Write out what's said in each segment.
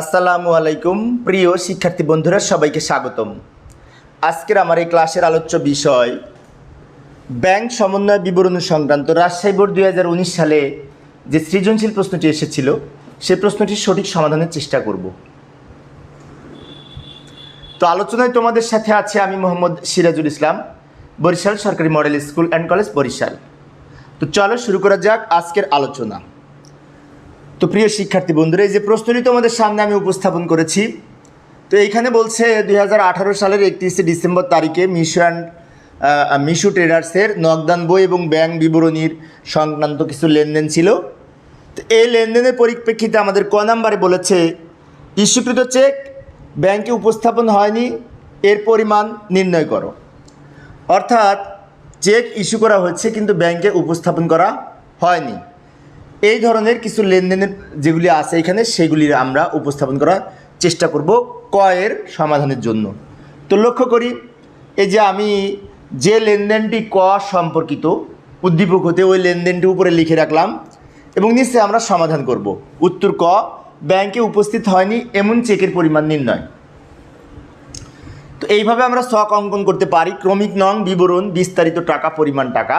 আসসালামু আলাইকুম, প্রিয় শিক্ষার্থী বন্ধুরা, সবাইকে স্বাগতম। আজকের আমার এই ক্লাসের আলোচ্য বিষয়, ব্যাংক সমন্বয় বিবরণ সংক্রান্ত রাজশাহী বোর্ড দুই হাজার উনিশ সালে যে সৃজনশীল প্রশ্নটি এসেছিল সে প্রশ্নটির সঠিক সমাধানের চেষ্টা করব। তো আলোচনায় তোমাদের সাথে আছে আমি মোহাম্মদ সিরাজুল ইসলাম, বরিশাল সরকারি model school and college Barishal. তো চলো শুরু করা যাক আজকের আলোচনা। তো প্রিয় শিক্ষার্থী বন্ধুরা, এই যে প্রশ্নটি তোমাদের সামনে আমি উপস্থাপন করেছি, তো এইখানে বলছে দু হাজার আঠারো সালের একত্রিশে ডিসেম্বর তারিখে মিশো অ্যান্ড মিশু ট্রেডার্সের নগদান বই এবং ব্যাংক বিবরণীর সংক্রান্ত কিছু লেনদেন ছিল। তো এই লেনদেনের পরিপ্রেক্ষিতে আমাদের ক নাম্বারে বলেছে, ইস্যুকৃত চেক ব্যাংকে উপস্থাপন হয়নি, এর পরিমাণ নির্ণয় করো। অর্থাৎ চেক ইস্যু করা হচ্ছে কিন্তু ব্যাংকে উপস্থাপন করা হয়নি। এই ধরনের কিছু লেনদেনের যেগুলি আছে এখানে, সেগুলি আমরা উপস্থাপন করার চেষ্টা করব কয়ের সমাধানের জন্য। তো লক্ষ্য করি, এই যে আমি যে লেনদেনটি ক সম্পর্কিত উদ্দীপক হতে ওই লেনদেনটি উপরে লিখে রাখলাম এবং নিচে আমরা সমাধান করব। উত্তর ক, ব্যাংকে উপস্থিত হয়নি, এমন চেকের পরিমাণ নির্ণয়। তো এইভাবে আমরা শখ অঙ্কন করতে পারি, ক্রমিক নং, বিবরণ, বিস্তারিত টাকা, পরিমাণ টাকা।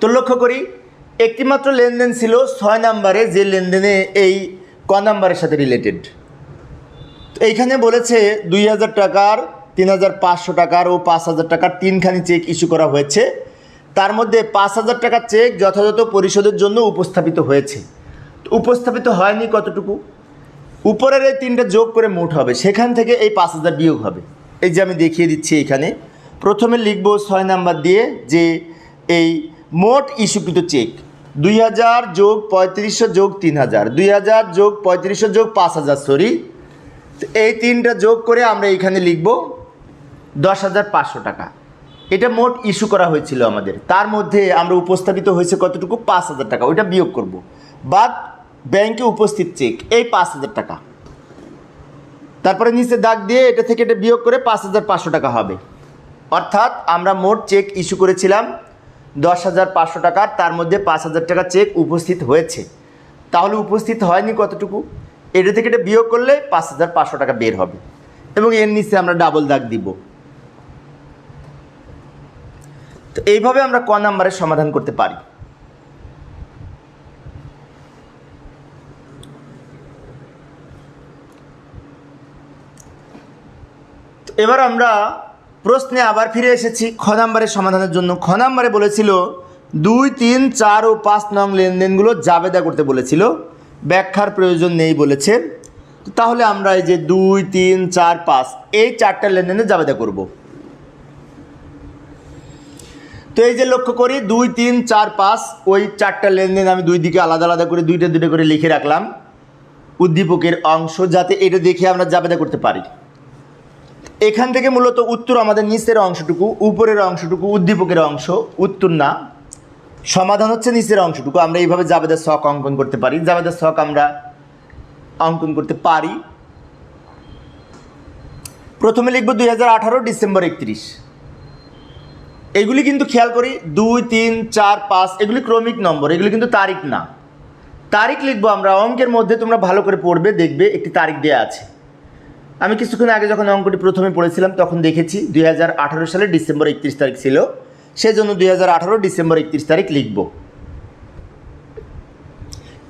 তো লক্ষ্য করি একটিমাত্র লেনদেন ছিল ছয় নাম্বারে, যে লেনদেনে এই ক নাম্বারের সাথে রিলেটেড এইখানে বলেছে দুই হাজার টাকার, তিন হাজার পাঁচশো টাকার ও পাঁচ হাজার টাকার তিনখানি চেক ইস্যু করা হয়েছে। তার মধ্যে পাঁচ হাজার টাকার চেক যথাযথ পরিশোধের জন্য উপস্থাপিত হয়েছে। উপস্থাপিত হয়নি কতটুকু? উপরের এই তিনটা যোগ করে মোট হবে। সেখান থেকে এই পাঁচ হাজার বিয়োগ হবে। এই যে আমি দেখিয়ে দিচ্ছি এখানে প্রথমে লিখব ছয় নাম্বার দিয়ে যে এই মোট ইস্যুকৃত চেক। দুই হাজার যোগ পঁয়ত্রিশশো যোগ তিন হাজার। দুই হাজার যোগ পঁয়ত্রিশশো যোগ পাঁচ হাজার সরি এই তিনটা যোগ করে আমরা এইখানে লিখব দশ হাজার পাঁচশো টাকা। এটা মোট ইস্যু করা হয়েছিল আমাদের। তার মধ্যে আমরা উপস্থাপিত হয়েছে কতটুকু? পাঁচ হাজার টাকা। ওইটা বিয়োগ করব। বাদ ব্যাংকে উপস্থিত চেক, এই পাঁচ হাজার টাকা। তারপরে নিচে দাগ দিয়ে এটা থেকে এটা বিয়োগ করে পাঁচ হাজার পাঁচশো টাকা হবে। অর্থাৎ আমরা মোট চেক ইস্যু করেছিলাম দশ হাজার পাঁচশো টাকার তার মধ্যে পাঁচ হাজার টাকা চেক উপস্থিত হয়েছে। তাহলে উপস্থিত হয়নি কতটুকু? এটা থেকে এটা বিয়োগ করলে পাঁচ হাজার পাঁচশো টাকা বের হবে। এবং এর নিচে আমরা ডাবল দাগ দিব। তো এইভাবে আমরা ক নাম্বারের সমাধান করতে পারি। এবার আমরা প্রশ্নে আবার ফিরে এসেছি। খ নাম্বারের সমাধানের জন্য। খ নাম্বারে বলেছিল, দুই, তিন, চার ও পাঁচ নং লেনদেনগুলো জাবেদা করতে বলেছিল। ব্যাখ্যার প্রয়োজন নেই বলেছে। তাহলে আমরা এই যে দুই, তিন, চার, পাঁচ, এই চারটা লেনদেনে জাবেদা করব। তো এই যে লক্ষ্য করি, দুই, তিন, চার, পাঁচ, ওই চারটা লেনদেন আমি দুই দিকে আলাদা আলাদা করে, দুইটা দুইটা করে লিখে রাখলাম। উদ্দীপকের অংশ যাতে এটা দেখে আমরা জাবেদা করতে পারি। এখান থেকে মূলত উত্তর আমাদের নিচের অংশটুকু, উপরের অংশটুকু, উদ্দীপকের অংশ, উত্তর না। সমাধান হচ্ছে নিচের অংশটুকু, আমরা এইভাবে জাবেদার শখ অঙ্কন করতে পারি। জাবেদার শখ আমরা অঙ্কন করতে পারি। প্রথমে লিখব দুই হাজার আঠারো, ডিসেম্বর একত্রিশ। এগুলি কিন্তু খেয়াল করি, দুই, তিন, চার, পাঁচ, এগুলি ক্রমিক নম্বর, এগুলি কিন্তু তারিখ না। তারিখ লিখব আমরা, অঙ্কের মধ্যে তোমরা ভালো করে পড়বে, দেখবে, একটি তারিখ দেওয়া আছে। আমি কিছুক্ষণ আগে যখন অঙ্কটি প্রথমে পড়েছিলাম, তখন দেখেছি দুই সালের ডিসেম্বর একত্রিশ তারিখ ছিল। সেজন্য দু হাজার আঠারো ডিসেম্বর একত্রিশ তারিখ লিখব।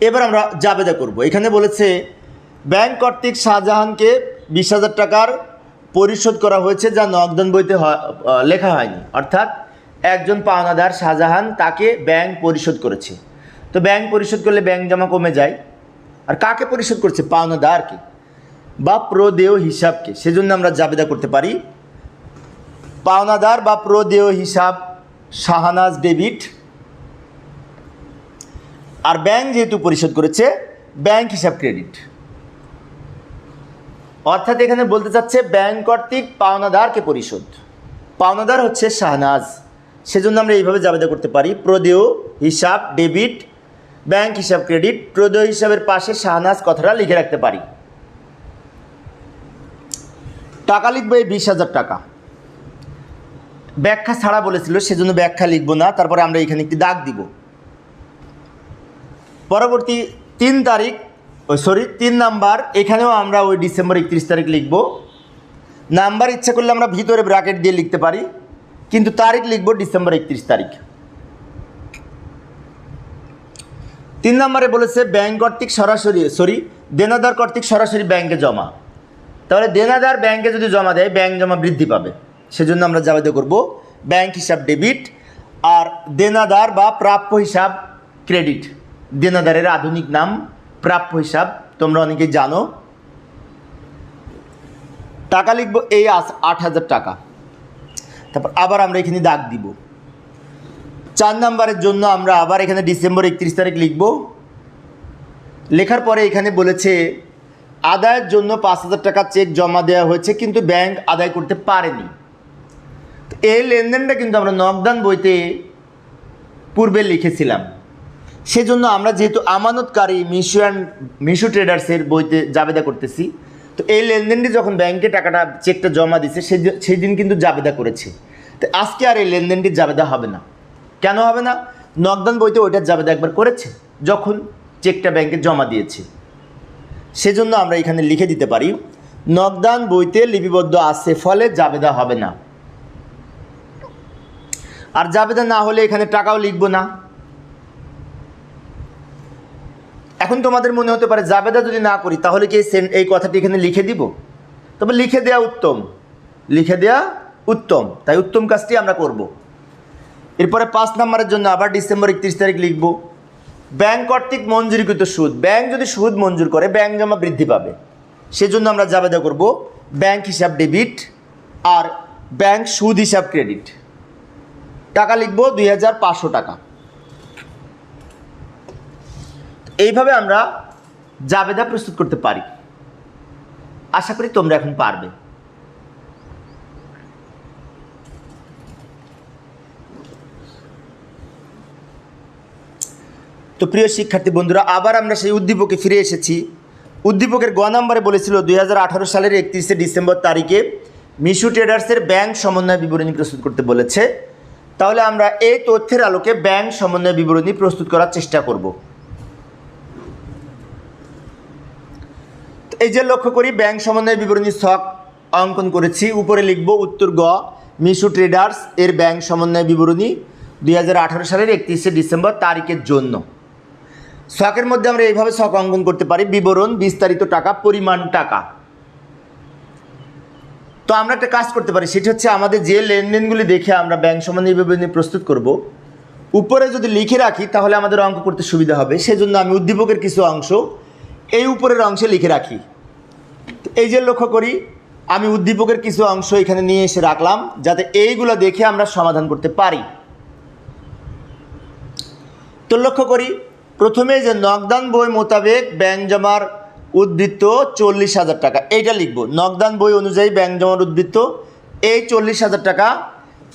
এবার আমরা জাবেদা করব। এখানে বলেছে, ব্যাংক কর্তৃক শাহজাহানকে বিশ হাজার টাকার পরিশোধ করা হয়েছে যা নগদান বইতে লেখা হয়নি। অর্থাৎ একজন পাওনাদার শাহজাহান তাকে ব্যাংক পরিশোধ করেছে। তো ব্যাংক পরিশোধ করলে ব্যাংক জমা কমে যায়। আর কাকে পরিশোধ করছে? পাওনাদারকে। বা প্রদেয় হিসাবকে, সেজন্য আমরা জাবেদা করতে পারি। পাওনাদার বা প্রদেয় হিসাব, শাহানাজ ডেবিট আর ব্যাংক যেহেতু পরিশোধ করেছে, ব্যাংক হিসাব ক্রেডিট। অর্থাৎ এখানে বলতে চাচ্ছে ব্যাংক কর্তৃক পাওনাদারকে পরিশোধ। পাওনাদার হচ্ছে শাহনাজ। সেজন্য আমরা এইভাবে জাবেদা করতে পারি। প্রদেয় হিসাব ডেবিট ব্যাংক হিসাব ক্রেডিট প্রদেয় হিসাবের পাশে শাহনাজ কথাটা লিখে রাখতে পারি। টাকা লিখব এই বিশ হাজার টাকা। ব্যাখ্যা ছাড়া বলেছিল, সেজন্য ব্যাখ্যা লিখব না, তারপরে আমরা এখানে একটি দাগ দিব। পরবর্তী তিন তারিখ ওই সরি, তিন নাম্বার, এখানেও আমরা ওই ডিসেম্বর একত্রিশ তারিখ লিখব। নাম্বার ইচ্ছা করলে আমরা ভিতরে ব্র্যাকেট দিয়ে লিখতে পারি, কিন্তু তারিখ লিখব ডিসেম্বর একত্রিশ তারিখ। তিন নম্বরে বলেছে, ব্যাংক কর্তৃক সরাসরি, সরি, দেনাদার কর্তৃক সরাসরি ব্যাংকে জমা। তাহলে দেনাদার ব্যাংকে যদি জমা দেয় ব্যাংক জমা বৃদ্ধি পাবে। সেজন্য আমরা যাবেদা করব ব্যাংক হিসাব ডেবিট আর দেনাদার বা প্রাপ্য হিসাব ক্রেডিট দেনাদারের আধুনিক নাম, প্রাপ্য হিসাব, তোমরা অনেকেই জানো। টাকা লিখব এই আট হাজার টাকা। তারপর আবার আমরা এখানে দাগ দিব। চার নাম্বারের জন্য আমরা আবার এখানে ডিসেম্বর একত্রিশ তারিখ লিখব। লেখার পরে এখানে বলেছে আদায়ের জন্য পাঁচ হাজার টাকা চেক জমা দেওয়া হয়েছে, কিন্তু ব্যাংক আদায় করতে পারেনি। এই লেনদেনটা কিন্তু আমরা নকদান বইতে পূর্বে লিখেছিলাম। সেজন্য আমরা যেহেতু আমানতকারী মিশু অ্যান্ড মিশু ট্রেডার্সের বইতে জাবেদা করতেছি, তো এই লেনদেনটি যখন ব্যাংকে টাকাটা চেকটা জমা দিছে, সেই দিন কিন্তু জাবেদা করেছে। তো আজকে আর এই লেনদেনটি জাবেদা হবে না। কেন হবে না? নকদান বইতে ওইটার জাবেদা একবার করেছে, যখন চেকটা ব্যাংকে জমা দিয়েছে। সেজন্য আমরা এখানে লিখে দিতে পারি নকদান বইতে লিপিবদ্ধ আছে ফলে জাবেদা হবে না। আর জাবেদা না হলে এখানে টাকাও লিখব না। এখন তোমাদের মনে হতে পারে জাবেদা যদি না করি, তাহলে কি এই কথাটি এখানে লিখে দিব? তবে লিখে দেওয়া উত্তম। লিখে দেওয়া উত্তম। তাই উত্তম কাজটি আমরা করব। এরপরে পাঁচ নম্বরের জন্য আবার ডিসেম্বর একত্রিশ তারিখ লিখব। ব্যাংক কর্তৃক মঞ্জুরিকৃত সুদ। ব্যাংক যদি সুদ মঞ্জুর করে, ব্যাংক জমা বৃদ্ধি পাবে। সেজন্য আমরা জাবেদা করব ব্যাংক হিসাব ডেবিট আর ব্যাংক সুদ হিসাব ক্রেডিট। টাকা লিখব দুই হাজার পাঁচশো টাকা। এইভাবে আমরা জাবেদা প্রস্তুত করতে পারি। আশা করি তোমরা এখন পারবে। তো প্রিয় শিক্ষার্থী বন্ধুরা, আবার আমরা সেই উদ্দীপকে ফিরে এসেছি। উদ্দীপকের গ নম্বরে বলেছিল, দুই হাজার আঠারো সালের একত্রিশে ডিসেম্বর তারিখে মিশু ট্রেডার্সের ব্যাংক সমন্বয় বিবরণী প্রস্তুত করতে বলেছে। তাহলে আমরা এই তথ্যের আলোকে ব্যাংক সমন্বয় বিবরণী প্রস্তুত করার চেষ্টা করব। এই যে লক্ষ্য করি, ব্যাংক সমন্বয় বিবরণী ছক অঙ্কন করেছি। উপরে লিখব উত্তর গ, মিশু ট্রেডার্স এর ব্যাংক সমন্বয় বিবরণী দুই হাজার আঠারো সালের একত্রিশে ডিসেম্বর তারিখের জন্য। ছকের মধ্যে আমরা এইভাবে ছক অঙ্কন করতে পারি। বিবরণ, বিস্তারিত টাকা, পরিমাণ টাকা। তো আমরা একটা কাজ করতে পারি, সেটা হচ্ছে আমাদের যে লেনদেনগুলি দেখে আমরা ব্যাংক সমন্বয় বিবরণী প্রস্তুত করব। উপরে যদি লিখে রাখি, তাহলে আমাদের অঙ্ক করতে সুবিধা হবে। সেজন্য আমি উদ্দীপকের কিছু অংশ এই উপরের অংশে লিখে রাখি। এই যে লক্ষ্য করি, আমি উদ্দীপকের কিছু অংশ এখানে নিয়ে এসে রাখলাম, যাতে এইগুলো দেখে আমরা সমাধান করতে পারি। তো লক্ষ্য করি প্রথমে যে নগদান বই মোতাবেক ব্যাংক জমার উদ্বৃত্ত চল্লিশ হাজার টাকা, এইটা লিখব। নগদান বই অনুযায়ী ব্যাংক জমার উদ্বৃত্ত এই চল্লিশ হাজার টাকা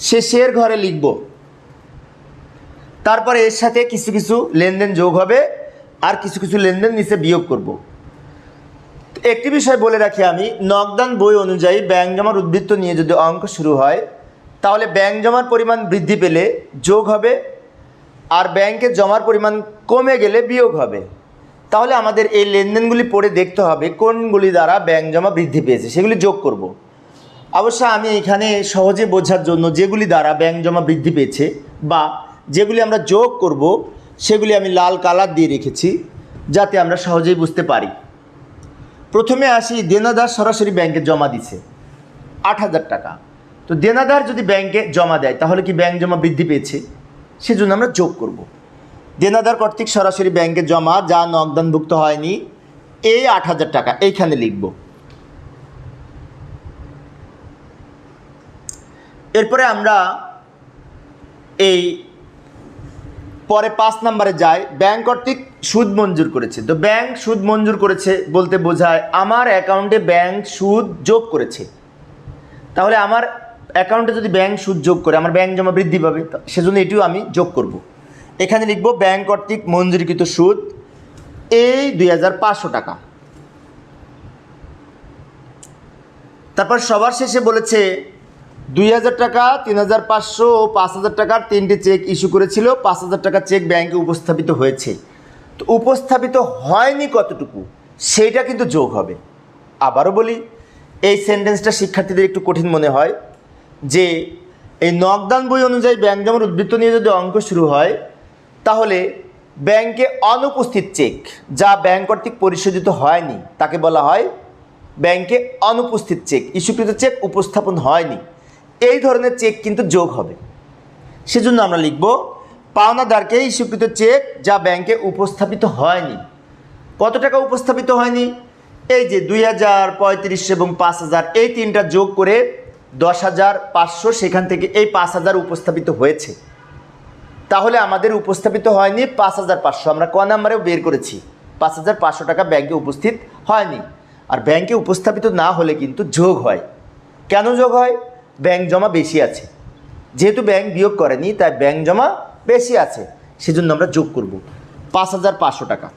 শেষের ঘরে লিখব। তারপরে এর সাথে কিছু কিছু লেনদেন যোগ হবে আর কিছু কিছু লেনদেন নিচে বিয়োগ করব। একটি বিষয় বলে রাখি আমি, নগদান বই অনুযায়ী ব্যাংক জমার উদ্বৃত্ত নিয়ে যদি অঙ্ক শুরু হয়, তাহলে ব্যাংক জমার পরিমাণ বৃদ্ধি পেলে যোগ হবে আর ব্যাংকে জমার পরিমাণ কমে গেলে বিয়োগ হবে। তাহলে আমাদের এই লেনদেনগুলি পড়ে দেখতে হবে কোনগুলি দ্বারা ব্যাংক জমা বৃদ্ধি পেয়েছে, সেগুলি যোগ করব। অবশ্য আমি এখানে সহজে বোঝার জন্য যেগুলি দ্বারা ব্যাংক জমা বৃদ্ধি পেয়েছে বা যেগুলি আমরা যোগ করব, সেগুলি আমি লাল কালার দিয়ে রেখেছি, যাতে আমরা সহজেই বুঝতে পারি। প্রথমে আসি, দেনাদার সরাসরি ব্যাংকে জমা দিছে, আট হাজার টাকা। তো দেনাদার যদি ব্যাংকে জমা দেয়, তাহলে কি ব্যাংক জমা বৃদ্ধি পেয়েছে? সেজন্য আমরা যোগ করব। দেনাদার কর্তৃক সরাসরি ব্যাংকে জমা যা নগদানভুক্ত হয়নি, এই আট হাজার টাকা এইখানে লিখব। এরপরে আমরা এই পরে পাঁচ নম্বরে যাই। ব্যাংক কর্তৃক সুদ মঞ্জুর করেছে। তো ব্যাংক সুদ মঞ্জুর করেছে বলতে বোঝায়, আমার অ্যাকাউন্টে ব্যাংক সুদ যোগ করেছে। তাহলে আমার অ্যাকাউন্টে যদি ব্যাংক সুদ যোগ করে, আমার ব্যাংক জমা বৃদ্ধি পাবে সেজন্য এটিও আমি যোগ করব। এখানে লিখব ব্যাংক কর্তৃক মঞ্জুরিকৃত সুদ এই দুই হাজার পাঁচশো টাকা। তারপর সবার শেষে বলেছে, দুই হাজার টাকা, তিন হাজার পাঁচশো ও পাঁচ হাজার টাকার তিনটি চেক ইস্যু করেছিল, পাঁচ হাজার টাকার চেক ব্যাংকে উপস্থাপিত হয়েছে। তো উপস্থাপিত হয়নি কতটুকু, সেইটা কিন্তু যোগ হবে। আবারও বলি, এই সেন্টেন্সটা শিক্ষার্থীদের একটু কঠিন মনে হয়। যে এই নকদান বই অনুযায়ী ব্যাংক জমার উদ্বৃত্ত নিয়ে যদি অঙ্ক শুরু হয়, তাহলে ব্যাংকে অনুপস্থিত চেক যা ব্যাংক কর্তৃক পরিশোধিত হয়নি, তাকে বলা হয় ব্যাংকে অনুপস্থিত চেক, ইস্যুকৃত চেক উপস্থাপন হয়নি। এই ধরনের চেক কিন্তু যোগ হবে। সেজন্য আমরা লিখব, পাওনাদারকে ইস্যুকৃত চেক যা ব্যাংকে উপস্থাপিত হয়নি। কত টাকা উপস্থাপিত হয়নি? এই যে দুই হাজার পঁয়ত্রিশ এবং পাঁচ হাজার, এই তিনটা যোগ করে দশ হাজার পাঁচশো সেখান থেকে এই পাঁচ হাজার উপস্থাপিত হয়েছে। তাহলে আমাদের উপস্থাপিত হয়নি পাঁচ হাজার পাঁচশো, আমরা ক নাম্বারেও বের করেছি। পাঁচ হাজার পাঁচশো টাকা ব্যাংকে উপস্থিত হয়নি। আর ব্যাংকে উপস্থাপিত না হলে কিন্তু যোগ হয়। কেন যোগ হয়? ব্যাংক জমা বেশি আছে। যেহেতু ব্যাংক বিয়োগ করেনি, তাই ব্যাংক জমা বেশি আছে। সেজন্য আমরা যোগ করব পাঁচ হাজার পাঁচশো টাকা।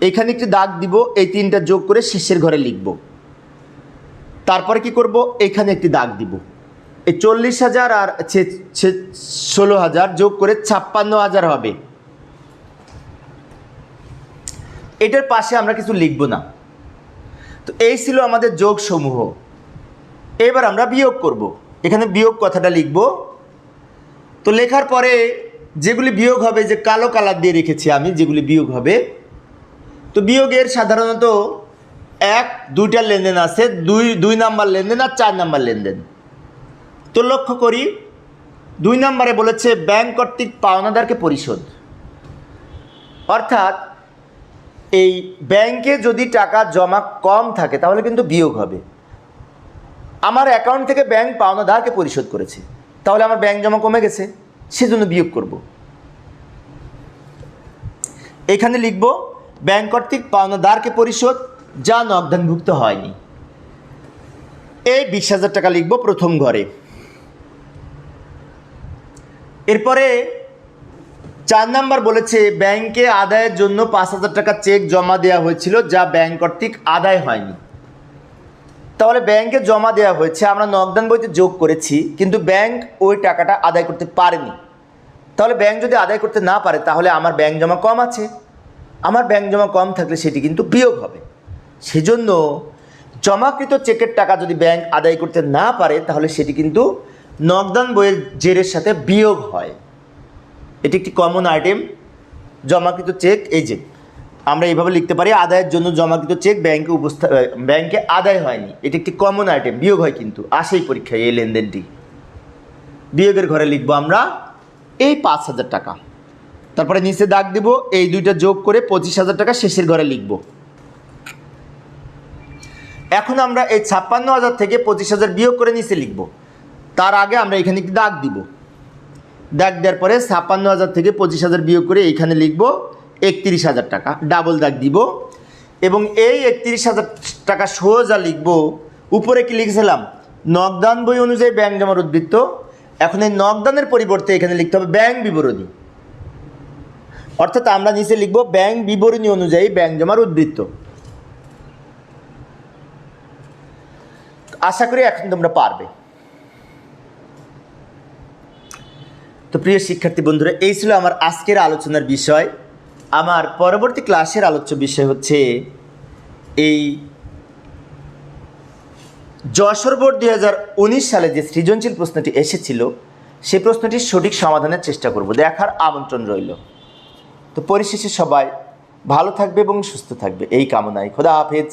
এখানে একটি দাগ দিব, এই তিনটা যোগ করে শেষের ঘরে লিখব। তারপরে কি করব? এখানে একটি দাগ দিব। এই চল্লিশ হাজার আর ষোলো হাজার যোগ করে ছাপ্পান্ন হাজার হবে। এটার পাশে আমরা কিছু লিখব না। তো এই ছিল আমাদের যোগ সমূহ এবার আমরা বিয়োগ করব। এখানে বিয়োগ কথাটা লিখব। তো লেখার পরে যেগুলি বিয়োগ হবে, যে কালো কালার দিয়ে রেখেছি আমি, যেগুলি বিয়োগ হবে, তো বিয়োগের সাধারণত এক, দুইটা লেনদেন আছে, দুই দুই নাম্বার লেনদেন আর চার নাম্বার লেনদেন। তো লক্ষ্য করি, দুই নম্বরে বলেছে ব্যাংক কর্তৃক পাওনাদারকে পরিশোধ। অর্থাৎ, এই ব্যাংকে যদি টাকা জমা কম থাকে, তাহলে কিন্তু বিয়োগ হবে। আমার অ্যাকাউন্ট থেকে ব্যাংক পাওনাদারকে পরিশোধ করেছে। তাহলে আমার ব্যাংক জমা কমে গেছে, সেজন্য বিয়োগ করব। এখানে লিখব, ব্যাংক কর্তৃক পাওনাদারকে পরিশোধ যা নগদানভুক্ত হয়নি। এই বিশ হাজার টাকা লিখব প্রথম ঘরে। এরপরে চার নাম্বার বলেছে, ব্যাংকে আদায়ের জন্য পাঁচ হাজার টাকা চেক জমা দেওয়া হয়েছিল, যা ব্যাংক কর্তৃক আদায় হয়নি। তাহলে ব্যাংকে জমা দেওয়া হয়েছে, আমরা নগদান বইতে যোগ করেছি, কিন্তু ব্যাংক ওই টাকাটা আদায় করতে পারেনি। তাহলে ব্যাংক যদি আদায় করতে না পারে, তাহলে আমার ব্যাংক জমা কম আছে। আমার ব্যাংক জমা কম থাকলে সেটি কিন্তু বিয়োগ হবে। সেজন্য জমাকৃত চেকের টাকা যদি ব্যাংক আদায় করতে না পারে, তাহলে সেটি কিন্তু নগদান বইয়ের জেরের সাথে বিয়োগ হয়। এটি একটি কমন আইটেম জমাকৃত চেক, এই যে, আমরা এইভাবে লিখতে পারি, আদায়ের জন্য জমাকৃত চেক ব্যাংকে উপস্থা, ব্যাংকে আদায় হয়নি। এটি একটি কমন আইটেম বিয়োগ হয় কিন্তু আসেই পরীক্ষায় এই লেনদেনটি। বিয়োগের ঘরে লিখব আমরা, এই পাঁচ হাজার টাকা। তারপরে নিচে দাগ দিব, এই দুইটা যোগ করে পঁচিশ হাজার টাকা শেষের ঘরে লিখব। এখন আমরা এই ছাপ্পান্ন হাজার থেকে পঁচিশ হাজার বিয়োগ করে নিচে লিখব। তার আগে আমরা এখানে একটি দাগ দিব। দাগ দেওয়ার পরে ছাপ্পান্ন হাজার থেকে পঁচিশ হাজার বিয়োগ করে এইখানে লিখব একত্রিশ হাজার টাকা ডাবল দাগ দিব। এবং এই একত্রিশ হাজার টাকা সোজা লিখব, উপরে কি লিখেছিলাম? নগদান বই অনুযায়ী ব্যাংক জমার উদ্বৃত্ত এখন এই নগদানের পরিবর্তে এখানে লিখতে হবে ব্যাংক বিবরণী। অর্থাৎ আমরা নিচে লিখব ব্যাংক বিবরণী অনুযায়ী ব্যাংক জমার উদ্বৃত্ত আশা করি এখন তোমরা পারবে। তো প্রিয় শিক্ষার্থী বন্ধুরা, এই ছিল আমার আজকের আলোচনার বিষয়। আমার পরবর্তী ক্লাসের আলোচ্য বিষয় হচ্ছে এই যশোর বোর্ড দুই হাজার উনিশ সালে যে সৃজনশীল প্রশ্নটি এসেছিল, সেই প্রশ্নটির সঠিক সমাধানের চেষ্টা করব। দেখার আমন্ত্রণ রইল। তো পরিশেষে সবাই ভালো থাকবে এবং সুস্থ থাকবে। এই কামনায় খোদা হাফেজ।